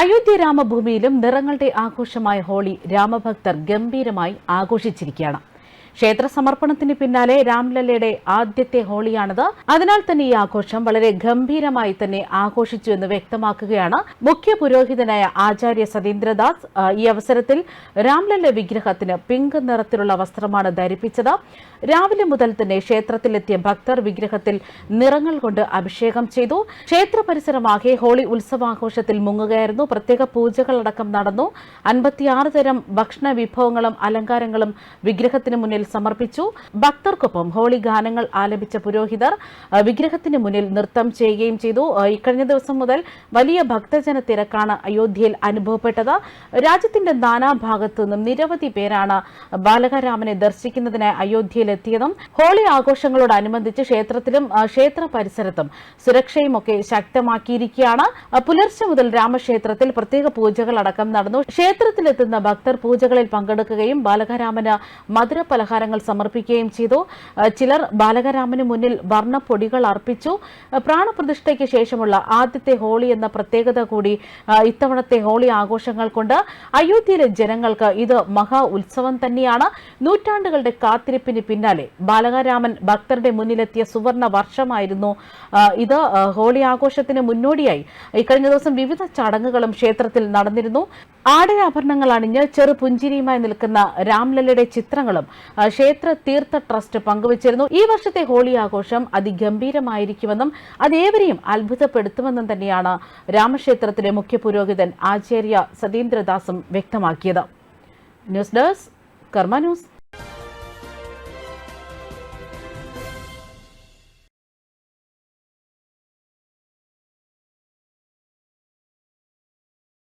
അയോധ്യ രാമഭൂമിയിലും നിറങ്ങളുടെ ആഘോഷമായ ഹോളി രാമഭക്തർ ഗംഭീരമായി ആഘോഷിച്ചിരിക്കുകയാണ്. ക്ഷേത്ര സമർപ്പണത്തിന് പിന്നാലെ രാംലല്ലയുടെ ആദ്യത്തെ ഹോളിയാണിത്. അതിനാൽ തന്നെ ഈ ആഘോഷം വളരെ ഗംഭീരമായി തന്നെ ആഘോഷിച്ചു എന്ന് വ്യക്തമാക്കുകയാണ്. മുഖ്യ പുരോഹിതനായ ആചാര്യ സതീന്ദ്രദാസ് ഈ അവസരത്തിൽ രാംലല്ല വിഗ്രഹത്തിന് പിങ്ക് നിറത്തിലുള്ള വസ്ത്രമാണ് ധരിപ്പിച്ചത്. രാവിലെ മുതൽ തന്നെ ക്ഷേത്രത്തിലെത്തിയ ഭക്തർ വിഗ്രഹത്തിൽ നിറങ്ങൾ കൊണ്ട് അഭിഷേകം ചെയ്തു. ക്ഷേത്ര പരിസരമാകെ ഹോളി ഉത്സവാഘോഷത്തിൽ മുങ്ങുകയായിരുന്നു. പ്രത്യേക പൂജകളടക്കം നടന്നു. അൻപത്തിയാറ് തരം ഭക്ഷണ വിഭവങ്ങളും അലങ്കാരങ്ങളും വിഗ്രഹത്തിന് മുന്നിൽ സമർപ്പിച്ചു. ഭക്തർക്കൊപ്പം ഹോളി ഗാനങ്ങൾ ആലപിച്ച പുരോഹിതർ വിഗ്രഹത്തിന് മുന്നിൽ നൃത്തം ചെയ്യുകയും ചെയ്തു. ഇക്കഴിഞ്ഞ ദിവസം മുതൽ വലിയ ഭക്തജന തിരക്കാണ് അയോധ്യയിൽ അനുഭവപ്പെട്ടത്. രാജ്യത്തിന്റെ നാനാഭാഗത്തു നിന്നും നിരവധി പേരാണ് ബാലകരാമനെ ദർശിക്കുന്നതിനായി അയോധ്യയിലെത്തിയതും ഹോളി ആഘോഷങ്ങളോടനുബന്ധിച്ച് ക്ഷേത്രത്തിലും ക്ഷേത്ര പരിസരത്തും സുരക്ഷയും ഒക്കെ ശക്തമാക്കിയിരിക്കുകയാണ്. പുലർച്ചെ മുതൽ രാമക്ഷേത്രത്തിൽ പ്രത്യേക പൂജകൾ അടക്കം നടന്നു. ക്ഷേത്രത്തിലെത്തുന്ന ഭക്തർ പൂജകളിൽ പങ്കെടുക്കുകയും ബാലകരാമന് മധുര പലഹാരങ്ങൾ സമർപ്പിക്കുകയും ചെയ്തു. ചിലർ ബാലകരാമന് മുന്നിൽ വർണപ്പൊടികൾ അർപ്പിച്ചു. പ്രാണപ്രതിഷ്ഠയ്ക്ക് ശേഷമുള്ള ആദ്യത്തെ ഹോളി എന്ന പ്രത്യേകത കൂടി ഇത്തവണത്തെ ഹോളി ആഘോഷങ്ങൾ കൊണ്ട് അയോധ്യയിലെ ജനങ്ങൾക്ക് ഇത് മഹാ ഉത്സവം തന്നെയാണ്. നൂറ്റാണ്ടുകളുടെ കാത്തിരിപ്പിന് പിന്നാലെ ബാലകരാമൻ ഭക്തരുടെ മുന്നിലെത്തിയ സുവർണ വർഷമായിരുന്നു. ഇത് ഹോളി ആഘോഷത്തിന് മുന്നോടിയായി. ഇക്കഴിഞ്ഞ ദിവസം വിവിധ ചടങ്ങുകളും ക്ഷേത്രത്തിൽ നടന്നിരുന്നു. ആടയാഭരണങ്ങൾ അണിഞ്ഞ് ചെറു പുഞ്ചിരിയുമായി നിൽക്കുന്ന രാംലല്ലയുടെ ചിത്രങ്ങളും ക്ഷേത്ര തീർത്ഥ ട്രസ്റ്റ് പങ്കുവച്ചിരുന്നു. ഈ വർഷത്തെ ഹോളി ആഘോഷം അതിഗംഭീരമായിരിക്കുമെന്നും അത് ഏവരെയും അത്ഭുതപ്പെടുത്തുമെന്നും തന്നെയാണ് രാമക്ഷേത്രത്തിലെ മുഖ്യ പുരോഹിതൻ ആചാര്യ സതീന്ദ്രദാസും വ്യക്തമാക്കിയത്. News desk Karma news.